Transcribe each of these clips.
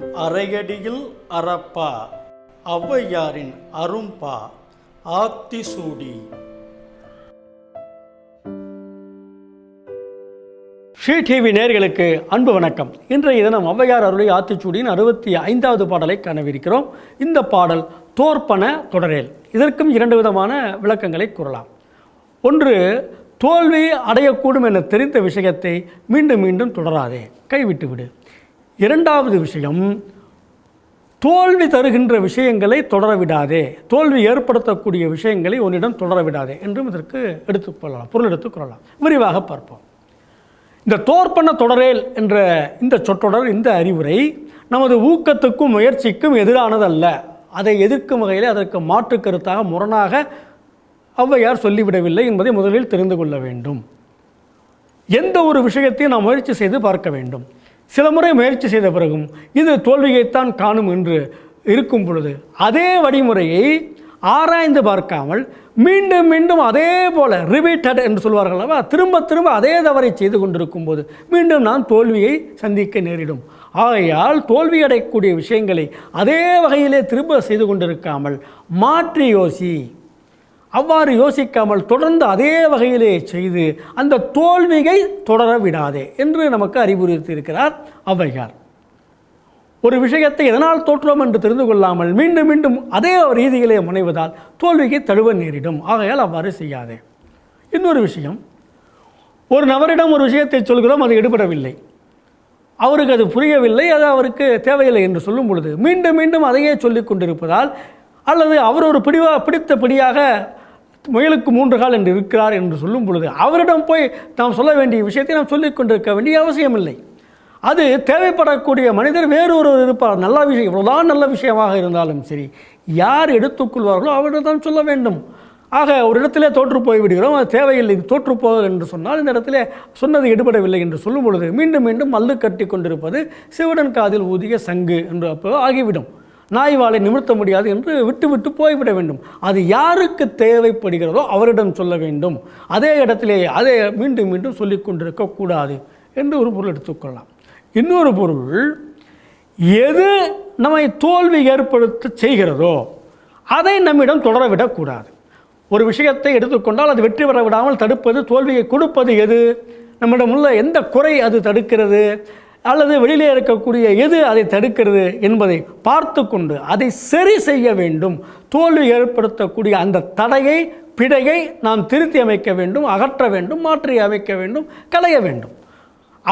அரையடியில் அறப்பா ஔவையாரின் அரும்பா ஆத்திசூடி. ஸ்ரீ டிவி நேர்களுக்கு அன்பு வணக்கம். இன்றைய தினம் ஔவையார் அருளை ஆத்திச்சூடியின் அறுபத்தி ஐந்தாவது பாடலை காணவிருக்கிறோம். இந்த பாடல் தோற்பன தொடரேல். இதற்கும் இரண்டு விதமான விளக்கங்களை கூறலாம். ஒன்று தோல்வி அடையக்கூடும் என தெரிந்த விஷயத்தை மீண்டும் மீண்டும் தொடராதே. கைவிட்டு விடு. இரண்டாவது விஷயம் தோல்வி தருகின்ற விஷயங்களை தொடர விடாதே தோல்வி ஏற்படுத்தக்கூடிய விஷயங்களை உன்னிடம் தொடர விடாதே என்றும் இதற்கு எடுத்துக்கொள்ளலாம் பொருள் எடுத்துக்கொள்ளலாம் விரிவாக பார்ப்போம். இந்த தோற்பன தொடரேல் என்ற இந்த சொற்றொடர் இந்த அறிவுரை நமது ஊக்கத்துக்கும் முயற்சிக்கும் எதிரானதல்ல. அதை எதிர்க்கும் வகையில் அதற்கு மாற்று கருத்தாக முரணாக ஔவையார் சொல்லிவிடவில்லை என்பதை முதலில் தெரிந்து கொள்ள வேண்டும். எந்த ஒரு விஷயத்தையும் நாம் முயற்சி செய்து பார்க்க வேண்டும். சில முறை முயற்சி செய்த பிறகும் இது தோல்வியைத்தான் காணும் என்று இருக்கும் பொழுது அதே வழிமுறையை ஆராய்ந்து பார்க்காமல் மீண்டும் மீண்டும் அதே போல் ரிபீட்டட் என்று சொல்வார்கள் அல்லவா? திரும்ப திரும்ப அதே தவறை செய்து கொண்டிருக்கும் போது மீண்டும் நான் தோல்வியை சந்திக்க நேரிடும். ஆகையால் தோல்வி அடையக்கூடிய விஷயங்களை அதே வகையிலே திரும்ப செய்து கொண்டிருக்காமல் மாற்றி யோசி. அவ்வாறு யோசிக்காமல் தொடர்ந்து அதே வகையிலே செய்து அந்த தோல்வியை தொடர விடாதே என்று நமக்கு அறிவுறுத்தியிருக்கிறார் ஔவையார். ஒரு விஷயத்தை எதனால் தோற்றோம் என்று தெரிந்து கொள்ளாமல் மீண்டும் மீண்டும் அதே ரீதியிலே முனைவதால் தோல்விக்கு தழுவ நேரிடும். ஆகையால் அவ்வாறு செய்யாதே. இன்னொரு விஷயம் ஒரு நபரிடம் ஒரு விஷயத்தை சொல்கிறோம் அது எடுபடவில்லை. அவருக்கு அது புரியவில்லை அது அவருக்கு தேவையில்லை என்று சொல்லும் பொழுது மீண்டும் மீண்டும் அதையே சொல்லிக் கொண்டிருப்பதால் அல்லது அவர் ஒரு பிடிவா பிடித்தபடியாக முயலுக்கு மூன்று கால் என்று இருக்கிறார் என்று சொல்லும் பொழுது அவரிடம் போய் நாம் சொல்ல வேண்டிய விஷயத்தை நாம் சொல்லிக் கொண்டிருக்க வேண்டிய அவசியமில்லை. அது தேவைப்படக்கூடிய மனிதர் வேறொருவர் இருப்பார். நல்ல விஷயம் இவ்வளோதான் நல்ல விஷயமாக இருந்தாலும் சரி யார் எடுத்துக்கொள்வார்களோ அவரிடம் தான் சொல்ல வேண்டும். ஆக ஒரு இடத்திலே தோற்று போய் விடுகிறோம் அது தேவையில்லை இது தோற்று என்று சொன்னால் இந்த இடத்திலே சொன்னது எடுபடவில்லை என்று சொல்லும் பொழுது மீண்டும் மீண்டும் மல்லு கட்டி கொண்டிருப்பது சிவடன் காதில் ஊதிய சங்கு என்று அப்போ ஆகிவிடும். நாய் வாளை நிமிர்த்த முடியாது என்று விட்டு விட்டு போய்விட வேண்டும். அது யாருக்கு தேவைப்படுகிறதோ அவரிடம் சொல்ல வேண்டும். அதே இடத்திலே அதே மீண்டும் மீண்டும் சொல்லிக் கொண்டிருக்கக்கூடாது என்று ஒரு பொருள் எடுத்துக்கொள்ளலாம் இன்னொரு பொருள் எது நம்மை தோல்வி ஏற்படுத்த செய்கிறதோ அதை நம்மிடம் தொடரவிடக்கூடாது ஒரு விஷயத்தை எடுத்துக்கொண்டால் அது வெற்றி பெற விடாமல் தடுப்பது தோல்வியை கொடுப்பது எது? நம்மிடம் உள்ள எந்த குறை அது தடுக்கிறது? அல்லது வெளியிலே இருக்கக்கூடிய எது அதை தடுக்கிறது என்பதை பார்த்து கொண்டு அதை சரி செய்ய வேண்டும். தோல்வி ஏற்படுத்தக்கூடிய அந்த தடையை பிழையை நாம் திருத்தி அமைக்க வேண்டும் அகற்ற வேண்டும் மாற்றி அமைக்க வேண்டும் களைய வேண்டும்.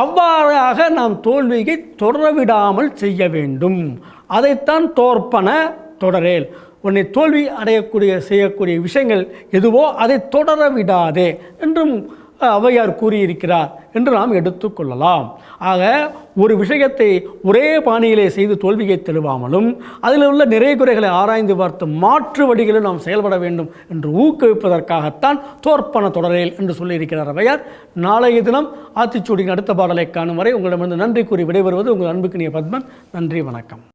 அவ்வாறாக நாம் தோல்வியை தொடரவிடாமல் செய்ய வேண்டும். அதைத்தான் தோற்பன தொடரேல். உன்னை தோல்வி அடையக்கூடிய செய்யக்கூடிய விஷயங்கள் எதுவோ அதை தொடர விடாதே என்றும் ஔவையார் கூறியிருக்கிறார் என்று நாம் எடுத்துக்கொள்ளலாம் ஆக ஒரு விஷயத்தை ஒரே பாணியிலே செய்து தோல்வியை தெளிவாமலும் அதில் உள்ள நிறை குறைகளை ஆராய்ந்து பார்த்து மாற்று வழிகளில் நாம் செயல்பட வேண்டும் என்று ஊக்குவிப்பதற்காகத்தான் தோற்பன தொடரேல் என்று சொல்லியிருக்கிறார் ஔவையார் நாளைய தினம் ஆத்திச்சூடியின் அடுத்த பாடலை காணும் வரை உங்களிடமிருந்து நன்றி கூறி விடைபெறுவது உங்கள் அன்புக்கினிய பத்மன். நன்றி வணக்கம்.